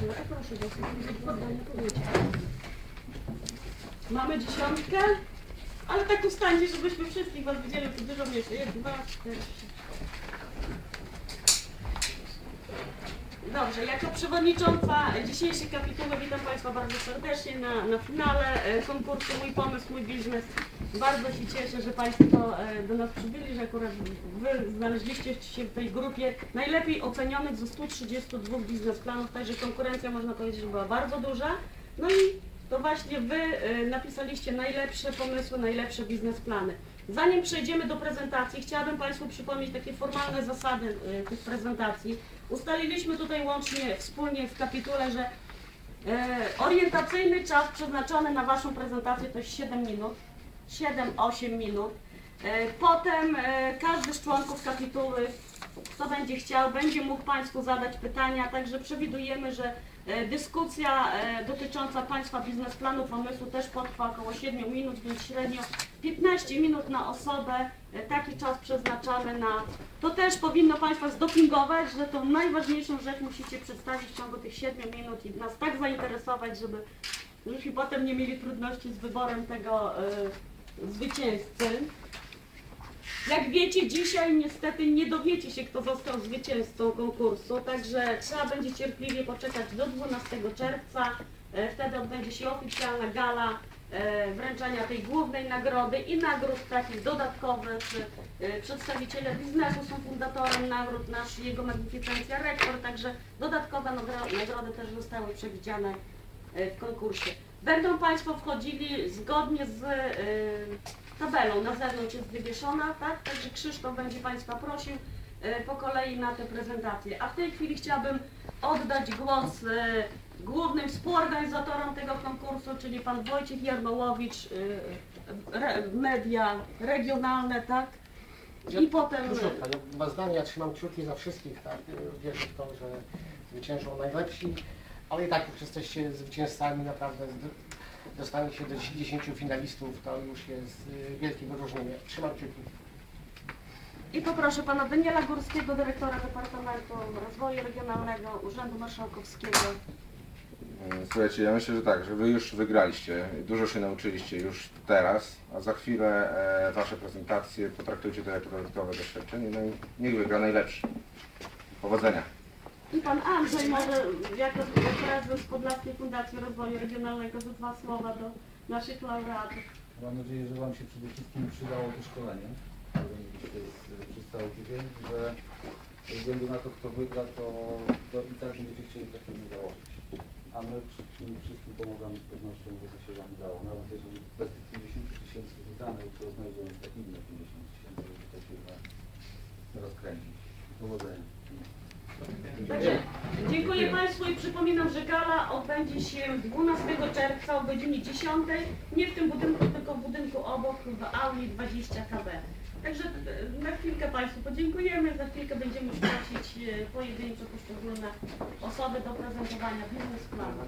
dziękuję. A proszę bardzo, powiecie. Mamy dziesiątkę, ale tak ustańcie, żebyśmy wszystkich was widzieli, to dużo mniejsze. Jeden, dwa, cztery. Dobrze, jako przewodnicząca dzisiejszej kapituły witam Państwa bardzo serdecznie na, na finale e, konkursu Mój Pomysł, Mój Biznes. Bardzo się cieszę, że Państwo e, do nas przybyli, że akurat Wy znaleźliście się w tej grupie najlepiej ocenionych ze 132 biznesplanów, także konkurencja można powiedzieć, była bardzo duża. No i to właśnie Wy e, napisaliście najlepsze pomysły, najlepsze biznesplany. Zanim przejdziemy do prezentacji, chciałabym Państwu przypomnieć takie formalne zasady e, tych prezentacji. Ustaliliśmy tutaj łącznie wspólnie w kapitule, że e, orientacyjny czas przeznaczony na Waszą prezentację to jest 7 minut, 7-8 minut. Potem każdy z członków kapituły, kto będzie chciał, będzie mógł Państwu zadać pytania, także przewidujemy, że e, dyskusja e, dotycząca Państwa biznesplanu, pomysłu też potrwa około 7 minut, więc średnio 15 minut na osobę. E, Taki czas przeznaczamy na to też powinno Państwa zdopingować, że tą najważniejszą rzecz musicie przedstawić w ciągu tych 7 minut i nas tak zainteresować, żeby żebyśmy potem nie mieli trudności z wyborem tego e, zwycięzcy. Jak wiecie, dzisiaj niestety nie dowiecie się, kto został zwycięzcą konkursu, także trzeba będzie cierpliwie poczekać do 12 czerwca. E, Wtedy odbędzie się oficjalna gala e, wręczania tej głównej nagrody i nagród takich dodatkowych. E, Przedstawiciele biznesu są fundatorem nagród, nasz jego magnificencja rektor, także dodatkowe nagro- nagrody też zostały przewidziane w konkursie. Będą Państwo wchodzili zgodnie z e, tabelą, na zewnątrz jest wywieszona, tak? Także Krzysztof będzie Państwa prosił e, po kolei na tę prezentację. A w tej chwili chciałabym oddać głos e, głównym współorganizatorom tego konkursu, czyli Pan Wojciech Jarmołowicz, e, re, media regionalne, tak? I potem... Króciutka, no, dwa zdania, ja trzymam kciuki za wszystkich, tak, wierzę w to, że zwyciężą najlepsi, ale i tak jak jesteście zwycięzcami, naprawdę dostanie się do 10 finalistów, to już jest y, wielkie wyróżnienie. Trzymam kciuki. I poproszę Pana Daniela Górskiego, dyrektora Departamentu Rozwoju Regionalnego Urzędu Marszałkowskiego. Słuchajcie, ja myślę, że tak, że wy już wygraliście, dużo się nauczyliście już teraz, a za chwilę e, wasze prezentacje potraktujcie to jako dodatkowe doświadczenie, no i niech wygra najlepszy. Powodzenia. I Pan Andrzej może jako prezes Podlaskiej Fundacji Rozwoju Regionalnego za dwa słowa do naszych laureatów. Mam nadzieję, że Wam się przede wszystkim przydało to szkolenie. To jest e, cały tydzień, że ze względu na to, kto wygra, to, to i tak będziecie chcieli takiego założyć. A my wszystkim pomagamy z pewnością, że to się Wam udało. Nawet jeżeli bez tych 50 tysięcy wydanych, to znajdą te inne 50 tysięcy, żeby te firmę rozkręcić. Powodzenia. Dziękuję Państwu i przypominam, że gala odbędzie się 12 czerwca o godzinie 10. Nie w tym budynku, tylko w budynku obok w auli 20 KB. Także e, na chwilkę Państwu podziękujemy, za chwilkę będziemy prosić e, pojedynczo poszczególne osoby do prezentowania biznesplanu.